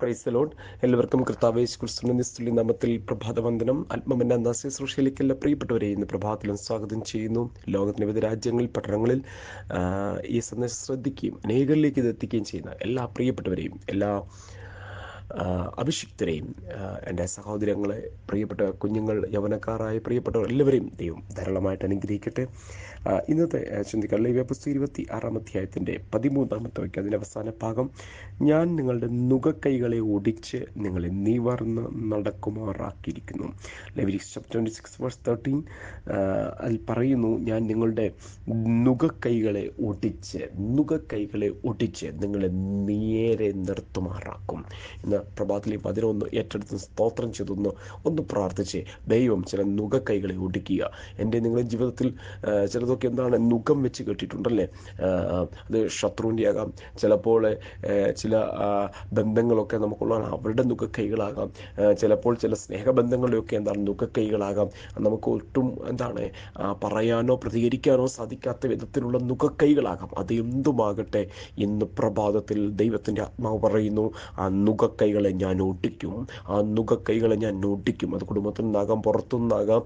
Price load എല്ലാവർക്കും കർത്താവേശ് ക്രിസ്തുവിന്റെ നിസ്തുല്യ നാമത്തിൽ പ്രഭാതവന്ദനം. ആത്മമെന്ന എന്ന സൃഷ്ടിയിലേക്ക് എല്ലാ പ്രിയപ്പെട്ടവരെ ഇന്ന് പ്രഭാതത്തിലും സ്വാഗതം ചെയ്യുന്നു. ലോകത്തിന്റെ വിവിധ രാജ്യങ്ങളിൽ പട്ടണങ്ങളിൽ ഈ സന്ദേശം ശ്രദ്ധിക്കുകയും അനേകരിലേക്ക് ഇത് എത്തിക്കുകയും ചെയ്യുന്ന എല്ലാ പ്രിയപ്പെട്ടവരെയും എല്ലാ അഭിഷിക്തരെയും എന്റെ സഹോദരങ്ങളെ പ്രിയപ്പെട്ട കുഞ്ഞുങ്ങൾ യൗവനക്കാരായ പ്രിയപ്പെട്ടവർ എല്ലാവരെയും ദൈവം ധാരാളമായിട്ട് അനുഗ്രഹിക്കട്ടെ. ഇന്നത്തെ ചിന്തിക്കാൻ ലൈവ്യ പുസ്തകം ഇരുപത്തി ആറാം അധ്യായത്തിന്റെ പതിമൂന്നാമത്തെ വയ്ക്കുക അതിന്റെ അവസാന ഭാഗം. ഞാൻ നിങ്ങളുടെ നുകക്കൈകളെ ഒടിച്ച് നിങ്ങളെ നിവർന്ന് നടക്കുമാറാക്കിയിരിക്കുന്നു. Chapter twenty six verse thirteen അതിൽ പറയുന്നു ഞാൻ നിങ്ങളുടെ നുകക്കൈകളെ ഒടിച്ച് നുകക്കൈകളെ ഒടിച്ച് നിങ്ങളെ നേരെ നിർത്തുമാറാക്കും. ഇന്ന് പ്രഭാതത്തിലെ പതിനൊന്ന് ഏറ്റെടുത്ത് സ്തോത്രം ചെയ്തൊന്ന് ഒന്ന് പ്രാർത്ഥിച്ച് ദൈവം ചില നുകക്കൈകളെ ഒടിക്കുക എന്റെ നിങ്ങളുടെ ജീവിതത്തിൽ ചിലതൊക്കെ എന്താണ് നുഖം വെച്ച് കെട്ടിയിട്ടുണ്ടല്ലേ അത് ശത്രുവിന്റെ ആകാം ചിലപ്പോൾ ചില ബന്ധങ്ങളൊക്കെ നമുക്കുള്ള അവരുടെ നുകക്കൈകളാകാം ചിലപ്പോൾ ചില സ്നേഹബന്ധങ്ങളുടെയൊക്കെ എന്താണ് നുകക്കൈകളാകാം നമുക്ക് ഒട്ടും എന്താണ് പറയാനോ പ്രതികരിക്കാനോ സാധിക്കാത്ത വിധത്തിലുള്ള നുകക്കൈകളാകാം അത് എന്തുമാകട്ടെ ഇന്ന് പ്രഭാതത്തിൽ ദൈവത്തിന്റെ ആത്മാവ് പറയുന്നു. ആ നുകക്കൈകളെ ഞാൻ ഒട്ടിക്കും ആ നുകക്കൈകളെ ഞാൻ ഒട്ടിക്കും അത് കുടുംബത്തിൽ നിന്നാകാം പുറത്തുനിന്നാകാം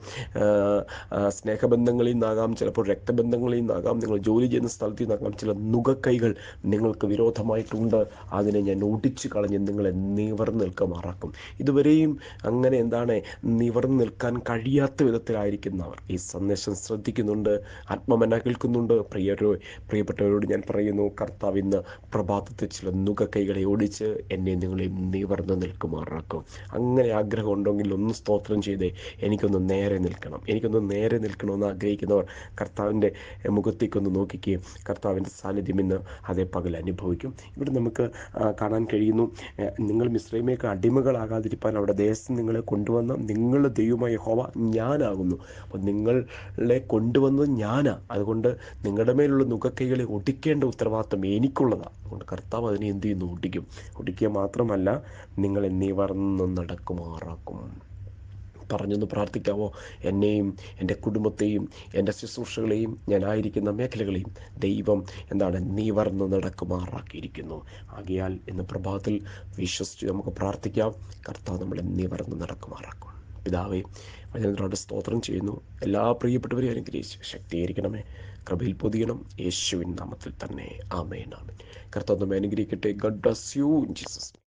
സ്നേഹബന്ധങ്ങളിൽ നിന്നാകാം ചിലപ്പോൾ രക്തബന്ധങ്ങളിൽ നിന്നാകാം നിങ്ങൾ ജോലി ചെയ്യുന്ന സ്ഥലത്ത് നിന്നാകാം ചില നുകക്കൈകൾ നിങ്ങൾക്ക് വിരോധമായിട്ടുണ്ട്. അതിനെ ഞാൻ ഒടിച്ചു കളഞ്ഞ് നിങ്ങളെ നിവർന്ന് നിൽക്കുമാറാക്കും. ഇതുവരെയും അങ്ങനെ എന്താണ് നിവർന്ന് നിൽക്കാൻ കഴിയാത്ത വിധത്തിലായിരിക്കുന്നവർ ഈ സന്ദേശം ശ്രദ്ധിക്കുന്നുണ്ട് ആത്മമന കേൾക്കുന്നുണ്ട്. പ്രിയരോ പ്രിയപ്പെട്ടവരോട് ഞാൻ പറയുന്നു കർത്താവ് ഇന്ന് പ്രഭാതത്തിൽ ചില നുകക്കൈകളെ ഓടിച്ച് എന്നെ നിങ്ങളെ നിവർന്ന് നിൽക്കുമാറാക്കും. അങ്ങനെ ആഗ്രഹം ഉണ്ടെങ്കിൽ ഒന്ന് സ്തോത്രം ചെയ്തേ എനിക്കൊന്ന് നേരെ നിൽക്കണം. എനിക്കൊന്ന് നേരെ നിൽക്കണമെന്ന് ആഗ്രഹിക്കുന്നവർ കർത്താവിന്റെ മുഖത്തേക്കൊന്ന് നോക്കിക്കുകയും കർത്താവിന്റെ സാന്നിധ്യം ഇന്ന് അതേ പകൽ അനുഭവിക്കും. ഇവിടെ നമുക്ക് കാണാൻ കഴിയുന്നു നിങ്ങൾ മിശ്രമേക്ക് അടിമകളാകാതിരിക്കാൻ അവിടെ ദേശം നിങ്ങളെ കൊണ്ടുവന്ന നിങ്ങൾ ദൈവമായ ഹോവ ഞാനാകുന്നു. അപ്പോൾ നിങ്ങളെ കൊണ്ടുവന്നത് ഞാനാ. അതുകൊണ്ട് നിങ്ങളുടെ മേലുള്ള നുകക്കൈകളെ ഒടിക്കേണ്ട ഉത്തരവാദിത്വം എനിക്കുള്ളതാണ് അതുകൊണ്ട് കർത്താവ് അതിനെ എന്ത് ചെയ്യുന്നു? ഒടിക്കും. ഒടിക്കുക മാത്രമല്ല നിങ്ങളെ നിവർന്ന് നടക്കുമാറാക്കും. പറഞ്ഞൊന്ന് പ്രാർത്ഥിക്കാവോ? എന്നെയും എന്റെ കുടുംബത്തെയും എന്റെ ശുശ്രൂഷകളെയും ഞാനായിരിക്കുന്ന മേഖലകളെയും ദൈവം എന്താണ് നിവർന്ന് നടക്കുമാറാക്കിയിരിക്കുന്നു. ആകിയാൽ ഇന്ന് പ്രഭാതത്തിൽ വിശ്വസിച്ച് നമുക്ക് പ്രാർത്ഥിക്കാം. കർത്താവ് നമ്മളെ നിവർന്ന് നടക്കുമാറാക്കും. പിതാവേ വചനത്തിനോട് സ്തോത്രം ചെയ്യുന്നു. എല്ലാ പ്രിയപ്പെട്ടവരെയും അനുഗ്രഹിച്ച് ശക്തീകരിക്കണമേ. കൃപയിൽ പൊതിയണം. യേശുവിൻ നാമത്തിൽ തന്നെ. ആമേനാമേ കർത്താവ് നമ്മെ അനുഗ്രഹിക്കട്ടെ. Garh bless you Jesus